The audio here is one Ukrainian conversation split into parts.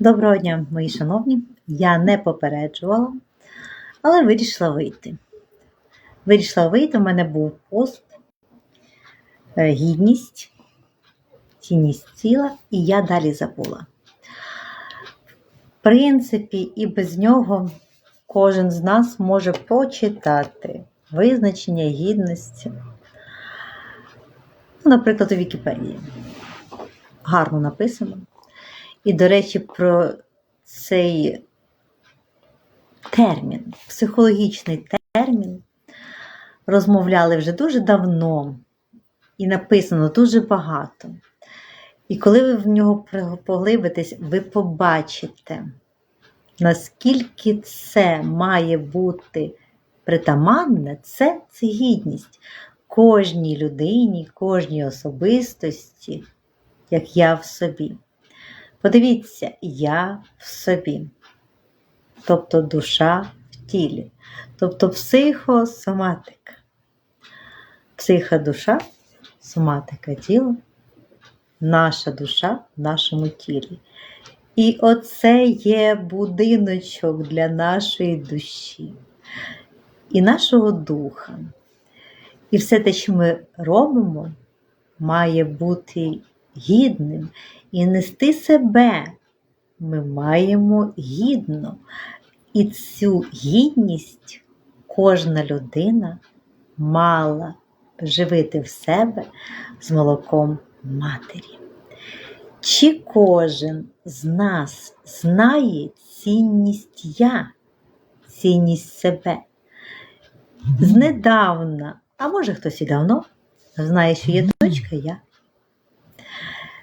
Доброго дня, мої шановні. Я не попереджувала, але вирішила вийти. Вирішила вийти, у мене був пост, е, гідність, цінність тіла, і я далі забула. В принципі, і без нього кожен з нас може почитати визначення гідності. Ну, Наприклад, у Вікіпедії. Гарно написано. І, до речі, про цей термін, психологічний термін, розмовляли вже дуже давно і написано дуже багато. І коли ви в нього поглибитесь, ви побачите, наскільки це має бути притаманне, це, це гідність кожній людині, кожній особистості, як я в собі. Подивіться, я в собі, тобто душа в тілі, тобто психосоматика. Психодуша, соматика тіло, наша душа в нашому тілі. І оце є будиночок для нашої душі і нашого духа. І все те, що ми робимо, має бути гідним і нести себе ми маємо гідно. І цю гідність кожна людина мала живити в себе з молоком матері. Чи кожен з нас знає цінність я, цінність себе? Знедавна, а може хтось і давно, знає, що є точка я.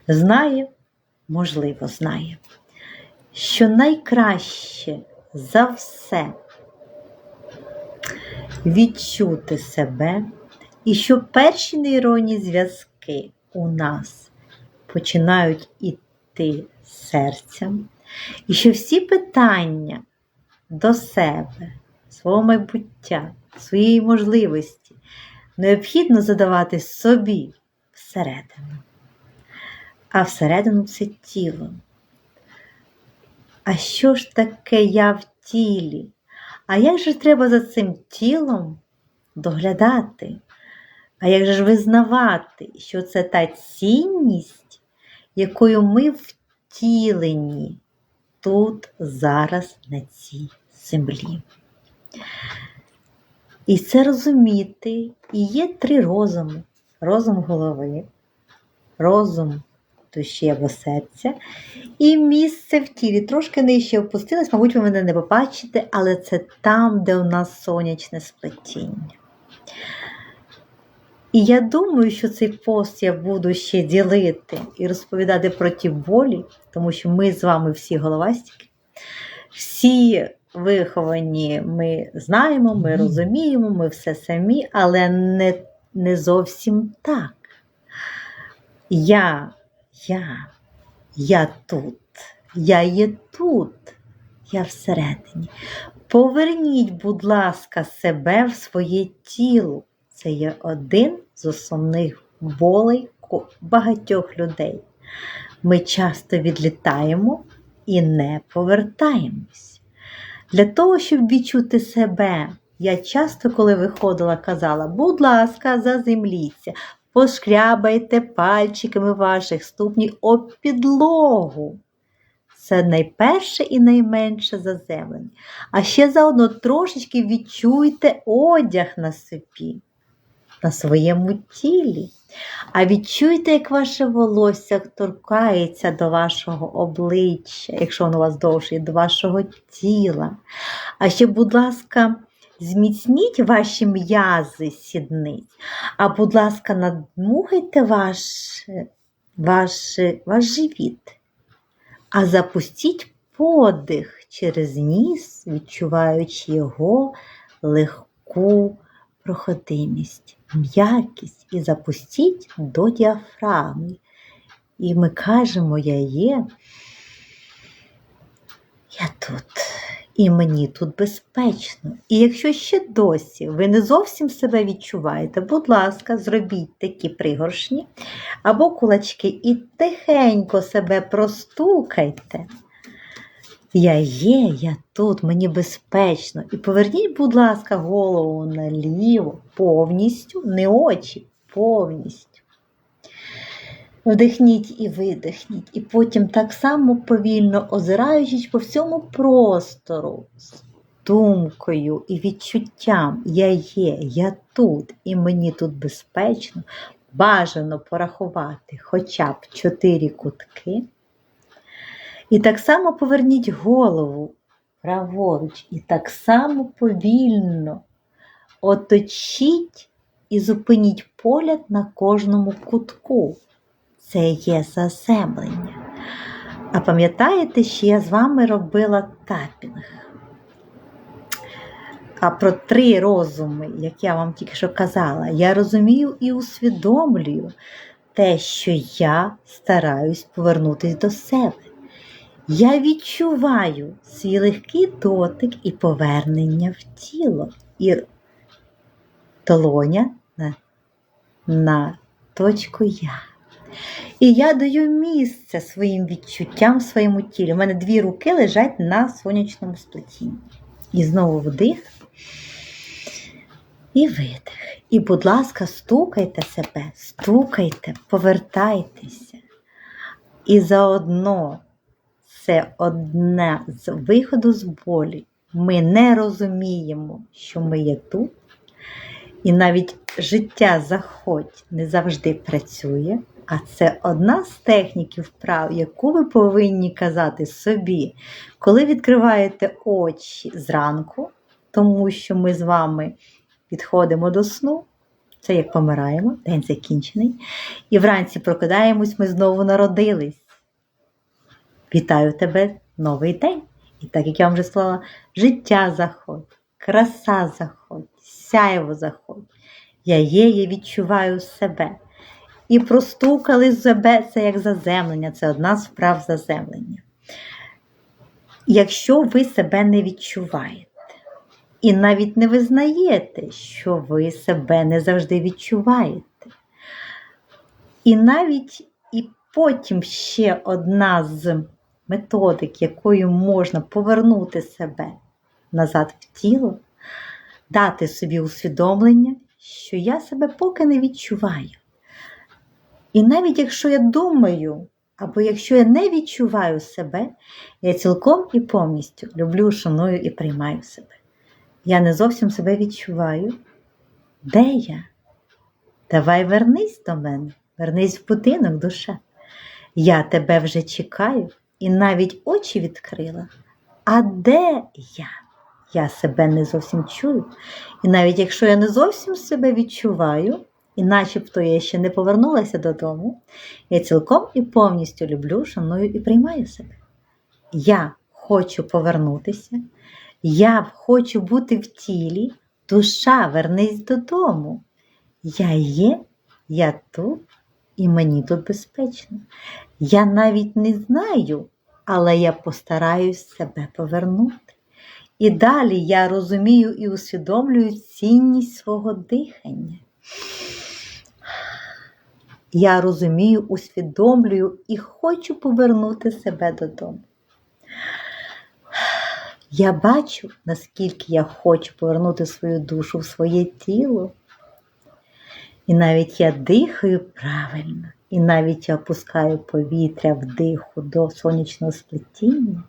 Знає, можливо, знає, що найкраще за все відчути себе, і що перші нейронні зв'язки у нас починають іти серцем, і що всі питання до себе, свого майбуття, своєї можливості необхідно задавати собі всередину а всередину це тіло. А що ж таке я в тілі? А як же треба за цим тілом доглядати? А як же ж визнавати, що це та цінність, якою ми втілені тут, зараз, на цій землі? І це розуміти, і є три розуми: розум голови, розум душі або серця. І місце в тілі. Трошки нижче опустилось, мабуть, ви мене не побачите, але це там, де у нас сонячне сплетіння. І я думаю, що цей пост я буду ще ділити і розповідати про ті болі, тому що ми з вами всі головастики, всі виховані, ми знаємо, ми розуміємо, ми все самі, але не, не зовсім так. Я я, я тут, я є тут, я всередині. Поверніть, будь ласка, себе в своє тіло. Це є один з основних болей багатьох людей. Ми часто відлітаємо і не повертаємось. Для того, щоб відчути себе, я часто, коли виходила, казала, будь ласка, заземліться, пошкрябайте пальчиками ваших ступнів об підлогу. Це найперше і найменше заземлення. А ще заодно трошечки відчуйте одяг на собі, на своєму тілі. А відчуйте, як ваше волосся торкається до вашого обличчя, якщо воно у вас довше, до вашого тіла. А ще, будь ласка, Зміцніть ваші м'язи сідниць, а, будь ласка, надмухайте ваш, ваш, ваш живіт, а запустіть подих через ніс, відчуваючи його легку проходимість, м'якість і запустіть до діафрагми. І ми кажемо, я є, я тут і мені тут безпечно. І якщо ще досі ви не зовсім себе відчуваєте, будь ласка, зробіть такі пригоршні або кулачки і тихенько себе простукайте. Я є, я тут, мені безпечно. І поверніть, будь ласка, голову наліво повністю, не очі, повністю. Вдихніть і видихніть, і потім так само повільно озираючись по всьому простору, з думкою і відчуттям я є, я тут, і мені тут безпечно, бажано порахувати хоча б чотири кутки. І так само поверніть голову праворуч, і так само повільно оточіть і зупиніть погляд на кожному кутку. Це є заземлення. А пам'ятаєте, що я з вами робила тапінг? А про три розуми, як я вам тільки що казала, я розумію і усвідомлюю те, що я стараюсь повернутися до себе. Я відчуваю свій легкий дотик і повернення в тіло, і долоня на, на точку Я. І я даю місце своїм відчуттям своєму тілі. У мене дві руки лежать на сонячному сплетінні. І знову вдих і видих. І, будь ласка, стукайте себе, стукайте, повертайтеся. І заодно це одне з виходу з болі. Ми не розуміємо, що ми є тут. І навіть життя заходь не завжди працює. А це одна з техніків вправ, яку ви повинні казати собі, коли відкриваєте очі зранку, тому що ми з вами підходимо до сну, це як помираємо, день закінчений, і вранці прокидаємось, ми знову народились. Вітаю тебе, новий день! І так як я вам вже сказала, життя заходь, краса заходь, сяєво заходь. Я є, я відчуваю себе. І простукали себе це як заземлення, це одна з вправ заземлення. Якщо ви себе не відчуваєте, і навіть не визнаєте, що ви себе не завжди відчуваєте. І навіть і потім ще одна з методик, якою можна повернути себе назад в тіло, дати собі усвідомлення, що я себе поки не відчуваю. І навіть якщо я думаю, або якщо я не відчуваю себе, я цілком і повністю люблю, шаную і приймаю себе. Я не зовсім себе відчуваю. Де я? Давай вернись до мене, вернись в будинок, душа. Я тебе вже чекаю і навіть очі відкрила. А де я? Я себе не зовсім чую. І навіть якщо я не зовсім себе відчуваю, і начебто я ще не повернулася додому, я цілком і повністю люблю, шаную і приймаю себе. Я хочу повернутися, я хочу бути в тілі, душа, вернись додому. Я є, я тут, і мені тут безпечно. Я навіть не знаю, але я постараюсь себе повернути. І далі я розумію і усвідомлюю цінність свого дихання. Я розумію, усвідомлюю і хочу повернути себе додому. Я бачу, наскільки я хочу повернути свою душу в своє тіло. І навіть я дихаю правильно, і навіть я опускаю повітря вдиху до сонячного сплетіння.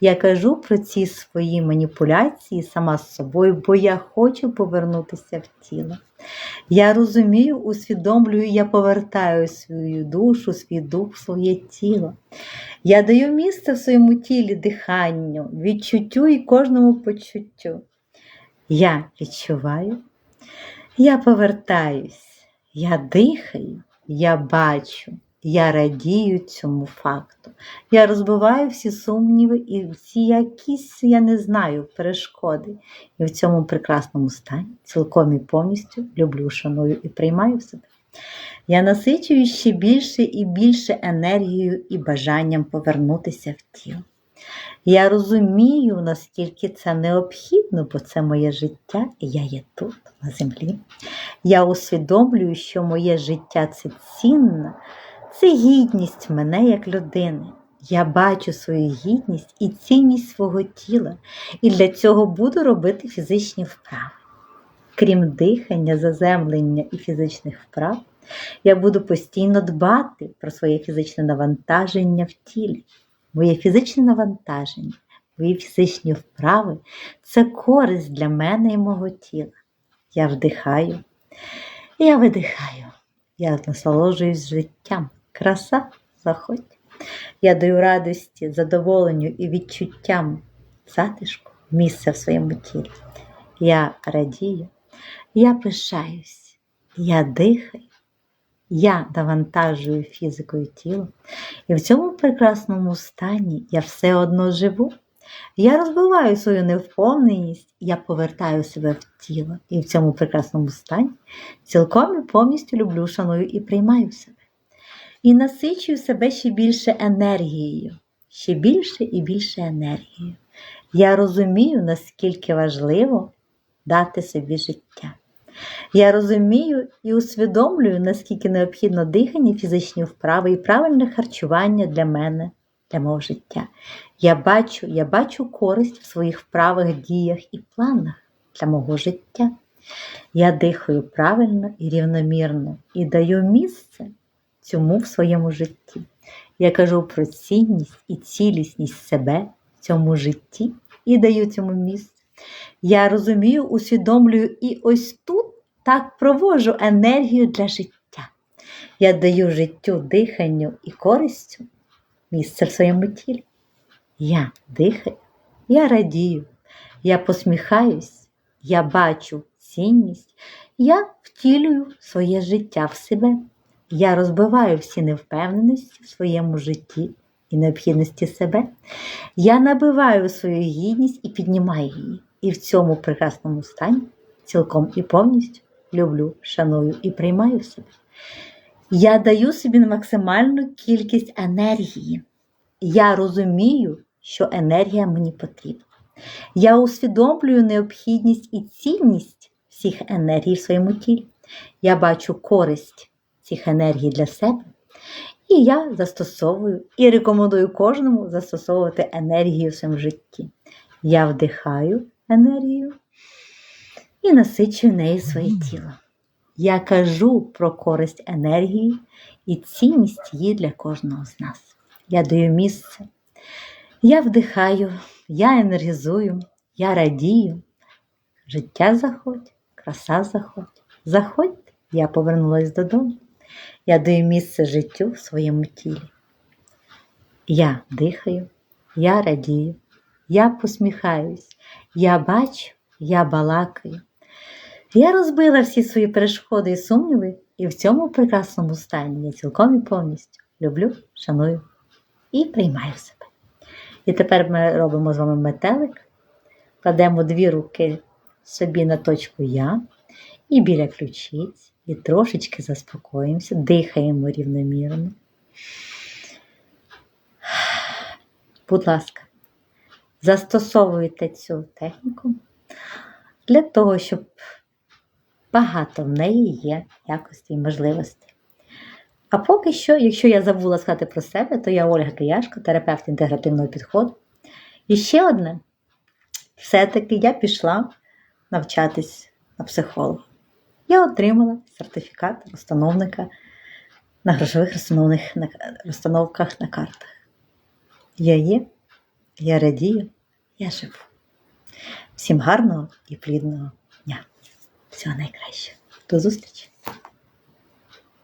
Я кажу про ці свої маніпуляції сама з собою, бо я хочу повернутися в тіло. Я розумію, усвідомлюю, я повертаю свою душу, свій дух своє тіло. Я даю місце в своєму тілі диханню, відчуттю і кожному почуттю. Я відчуваю, я повертаюсь, я дихаю, я бачу. Я радію цьому факту. Я розбиваю всі сумніви і всі якісь, я не знаю, перешкоди. І в цьому прекрасному стані цілком і повністю люблю, шаную і приймаю себе. Я насичую ще більше і більше енергією і бажанням повернутися в тіло. Я розумію, наскільки це необхідно, бо це моє життя, і я є тут, на землі. Я усвідомлюю, що моє життя це цінно. Це гідність мене як людини. Я бачу свою гідність і цінність свого тіла, і для цього буду робити фізичні вправи. Крім дихання, заземлення і фізичних вправ, я буду постійно дбати про своє фізичне навантаження в тілі. Моє фізичне навантаження, мої фізичні вправи це користь для мене і мого тіла. Я вдихаю, я видихаю, я насолоджуюсь життям. Краса заходь. Я даю радості, задоволенню і відчуттям затишку, місця в своєму тілі. Я радію, я пишаюсь, я дихаю, я навантажую фізикою тіло, і в цьому прекрасному стані я все одно живу. Я розбиваю свою невповненість, я повертаю себе в тіло, і в цьому прекрасному стані цілком і повністю люблю, шаную і приймаю себе. І насичую себе ще більше енергією, ще більше і більше енергією. Я розумію, наскільки важливо дати собі життя. Я розумію і усвідомлюю, наскільки необхідно дихання, фізичні вправи і правильне харчування для мене, для мого життя. Я бачу, я бачу користь в своїх вправах, діях і планах для мого життя. Я дихаю правильно і рівномірно і даю місце цьому в своєму житті. Я кажу про цінність і цілісність себе в цьому житті і даю цьому місце. Я розумію, усвідомлюю і ось тут так проводжу енергію для життя. Я даю життю, диханню і користю місце в своєму тілі. Я дихаю, я радію, я посміхаюсь, я бачу цінність, я втілюю своє життя в себе. Я розбиваю всі невпевненості в своєму житті і необхідності себе. Я набиваю свою гідність і піднімаю її. І в цьому прекрасному стані цілком і повністю люблю, шаную і приймаю себе. Я даю собі максимальну кількість енергії. Я розумію, що енергія мені потрібна. Я усвідомлюю необхідність і цінність всіх енергій в своєму тілі. Я бачу користь цих енергій для себе. І я застосовую і рекомендую кожному застосовувати енергію в своєму житті. Я вдихаю енергію і насичую нею своє тіло. Я кажу про користь енергії і цінність її для кожного з нас. Я даю місце. Я вдихаю, я енергізую, я радію. Життя заходь, краса заходь. Заходь, я повернулася додому. Я даю місце життю в своєму тілі. Я дихаю, я радію, я посміхаюсь, я бачу, я балакаю. Я розбила всі свої перешкоди і сумніви, і в цьому прекрасному стані я цілком і повністю люблю, шаную і приймаю себе. І тепер ми робимо з вами метелик, кладемо дві руки собі на точку Я і біля ключиць, і трошечки заспокоїмося, дихаємо рівномірно. Будь ласка, застосовуйте цю техніку для того, щоб багато в неї є якості і можливостей. А поки що, якщо я забула сказати про себе, то я Ольга Кияшко, терапевт інтегративного підходу. І ще одне, все-таки я пішла навчатись на психолога. Я отримала сертифікат розстановника на грошових розстановках на картах. Я є, я радію, я живу. Всім гарного і плідного дня! Всього найкращого. До зустрічі!